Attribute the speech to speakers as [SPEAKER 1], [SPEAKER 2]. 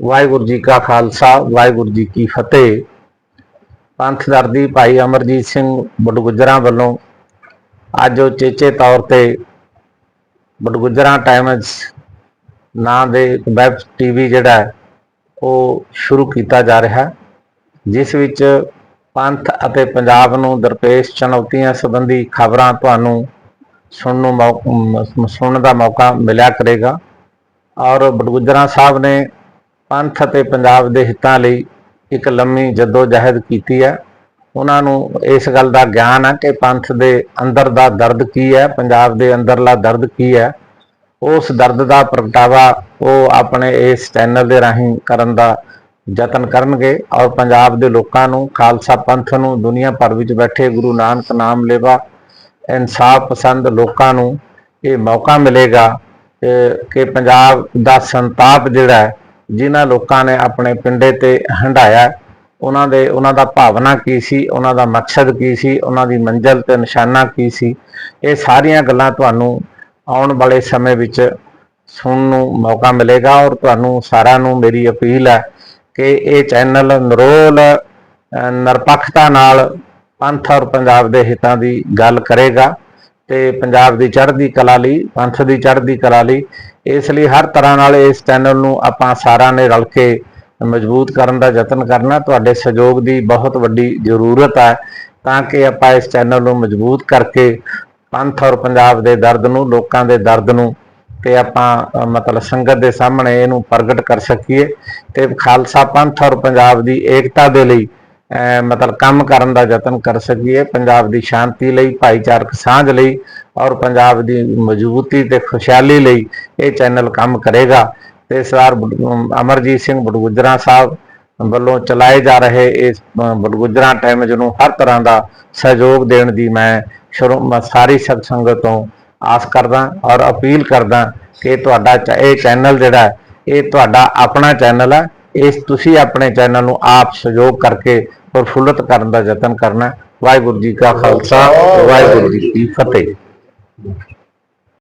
[SPEAKER 1] ਵਾਹਿਗੁਰੂ ਜੀ ਕਾ ਖਾਲਸਾ, ਵਾਹਿਗੁਰੂ ਜੀ ਕੀ ਫਤਿਹ। ਪੰਥ ਦਰਦੀ ਭਾਈ ਅਮਰਜੀਤ ਸਿੰਘ ਬਡਗੁਜਰਾਂ ਵੱਲੋਂ ਅੱਜ ਉਹ ਚੇਚੇ ਤੌਰ ਤੇ ਬਡਗੁਜਰਾਂ ਟਾਈਮਜ਼ ਨਾਂ ਦੇ ਇੱਕ ਵੈਬ ਟੀਵੀ ਜਿਹੜਾ ਉਹ ਸ਼ੁਰੂ ਕੀਤਾ ਜਾ ਰਿਹਾ ਜਿਸ ਵਿੱਚ ਪੰਥ ਅਤੇ ਪੰਜਾਬ ਨੂੰ ਦਰਪੇਸ਼ ਚੁਣੌਤੀਆਂ ਸੰਬੰਧੀ ਖਬਰਾਂ ਤੁਹਾਨੂੰ ਸੁਣਨ ਨੂੰ ਮੌ- ਸੁਣਨ ਦਾ ਮੌਕਾ ਮਿਲਿਆ ਕਰੇਗਾ। ਔਰ ਬਡਗੁਜਰਾਂ ਸਾਹਿਬ ਨੇ ਪੰਥ ਅਤੇ ਪੰਜਾਬ ਦੇ ਹਿੱਤਾਂ ਲਈ ਇੱਕ ਲੰਮੀ ਜਦੋਜਹਿਦ ਕੀਤੀ ਹੈ। ਉਹਨਾਂ ਨੂੰ ਇਸ ਗੱਲ ਦਾ ਗਿਆਨ ਹੈ ਕਿ ਪੰਥ ਦੇ ਅੰਦਰ ਦਾ ਦਰਦ ਕੀ ਹੈ, ਪੰਜਾਬ ਦੇ ਅੰਦਰਲਾ ਦਰਦ ਕੀ ਹੈ। ਉਸ ਦਰਦ ਦਾ ਪ੍ਰਗਟਾਵਾ ਉਹ ਆਪਣੇ ਇਸ ਚੈਨਲ ਦੇ ਰਾਹੀਂ ਕਰਨ ਦਾ ਯਤਨ ਕਰਨਗੇ ਔਰ ਪੰਜਾਬ ਦੇ ਲੋਕਾਂ ਨੂੰ, ਖਾਲਸਾ ਪੰਥ ਨੂੰ, ਦੁਨੀਆ ਭਰ ਵਿੱਚ ਬੈਠੇ ਗੁਰੂ ਨਾਨਕ ਨਾਮ ਲੇਵਾ ਇਨਸਾਫ ਪਸੰਦ ਲੋਕਾਂ ਨੂੰ ਇਹ ਮੌਕਾ ਮਿਲੇਗਾ ਕਿ- ਪੰਜਾਬ ਦਾ ਸੰਤਾਪ ਜਿਹੜਾ ਹੈ ਜਿਨ੍ਹਾਂ ਲੋਕਾਂ ਨੇ ਆਪਣੇ ਪਿੰਡੇ ਤੇ ਹੰਡਾਇਆ ਉਹਨਾਂ ਦੇ, ਉਹਨਾਂ ਦਾ ਭਾਵਨਾ ਕੀ ਸੀ, ਉਹਨਾਂ ਦਾ ਮਕਸਦ ਕੀ ਸੀ, ਉਹਨਾਂ ਦੀ ਮੰਜ਼ਿਲ ਤੇ ਨਿਸ਼ਾਨਾ ਕੀ ਸੀ, ਇਹ ਸਾਰੀਆਂ ਗੱਲਾਂ ਤੁਹਾਨੂੰ ਆਉਣ ਵਾਲੇ ਸਮੇਂ ਵਿੱਚ ਸੁਣਨ ਨੂੰ ਮੌਕਾ ਮਿਲੇਗਾ ਔਰ ਤੁਹਾਨੂੰ ਸਾਰਿਆਂ ਨੂੰ ਮੇਰੀ ਅਪੀਲ ਹੈ ਕਿ ਇਹ ਚੈਨਲ ਨਰੋਲ ਨਿਰਪੱਖਤਾ ਨਾਲ ਪੰਥ ਔਰ ਪੰਜਾਬ ਦੇ ਹਿੱਤਾਂ ਦੀ ਗੱਲ ਕਰੇਗਾ। ਤੇ ਪੰਜਾਬ ਦੀ ਚੜ੍ਹਦੀ ਕਲਾ ਲਈ, ਪੰਥ ਦੀ ਚੜ੍ਹਦੀ ਕਲਾ ਲਈ, ਇਸ ਲਈ ਹਰ ਤਰ੍ਹਾਂ ਨਾਲ ਇਸ ਚੈਨਲ ਨੂੰ ਆਪਾਂ ਸਾਰਿਆਂ ਨੇ ਰਲ ਕੇ ਮਜ਼ਬੂਤ ਕਰਨ ਦਾ ਯਤਨ ਕਰਨਾ। ਤੁਹਾਡੇ ਸਹਿਯੋਗ ਦੀ ਬਹੁਤ ਵੱਡੀ ਜ਼ਰੂਰਤ ਹੈ ਤਾਂ ਕਿ ਆਪਾਂ ਇਸ ਚੈਨਲ ਨੂੰ ਮਜ਼ਬੂਤ ਕਰਕੇ ਪੰਥ ਔਰ ਪੰਜਾਬ ਦੇ ਦਰਦ ਨੂੰ, ਲੋਕਾਂ ਦੇ ਦਰਦ ਨੂੰ ਤੇ ਆਪਾਂ ਮਤਲਬ ਸੰਗਤ ਦੇ ਸਾਹਮਣੇ ਇਹਨੂੰ ਪ੍ਰਗਟ ਕਰ ਸਕੀਏ। ਤੇ ਖਾਲਸਾ ਪੰਥ ਔਰ ਪੰਜਾਬ ਦੀ ਏਕਤਾ ਦੇ ਲਈ ਮਤਲਬ ਕੰਮ ਕਰਨ ਦਾ ਯਤਨ ਕਰ ਸਕੀਏ ਪੰਜਾਬ ਦੀ ਸ਼ਾਂਤੀ ਲਈ ਭਾਈਚਾਰਕ ਸਾਂਝ ਲਈ ਔਰ ਪੰਜਾਬ ਦੀ ਮਜ਼ਬੂਤੀ ਤੇ ਖੁਸ਼ਹਾਲੀ ਲਈ ਇਹ ਚੈਨਲ ਕੰਮ ਕਰੇਗਾ। ਤੇ ਸਰਦਾਰ ਬਡ- ਅਮਰਜੀਤ ਸਿੰਘ ਬਡਗੁਜਰਾ ਸਾਹਿਬ ਵੱਲੋਂ ਚਲਾਏ ਜਾ ਰਹੇ ਇਸ ਅ, ਟਾਈਮਜ਼ ਨੂੰ ਹਰ ਤਰ੍ਹਾਂ ਦਾ ਸਹਿਯੋਗ ਦੇਣ ਦੀ ਮੈਂ ਸ਼ੁਰੂ ਸਾਰੀ ਸਤ ਸੰਗਤ ਤੋਂ ਆਸ ਕਰਦਾ ਔਰ ਅਪੀਲ ਕਰਦਾ ਕਿ ਤੁਹਾਡਾ ਚ- ਇਹ ਚੈਨਲ ਜਿਹੜਾ ਹੈ, ਇਹ ਤੁਹਾਡਾ ਆਪਣਾ ਚੈਨਲ ਹੈ ਇਸ ਤੁਸੀਂ ਆਪਣੇ ਚੈਨਲ ਨੂੰ ਆਪ ਸਹਿਯੋਗ ਕਰਕੇ ਪ੍ਰਫੁੱਲਤ ਕਰਨ ਦਾ ਯਤਨ ਕਰਨਾ। ਵਾਹਿਗੁਰੂ ਜੀ ਕਾ ਖਾਲਸਾ ਵਾਹਿਗੁਰੂ ਜੀ ਕੀ ਫਤਿਹ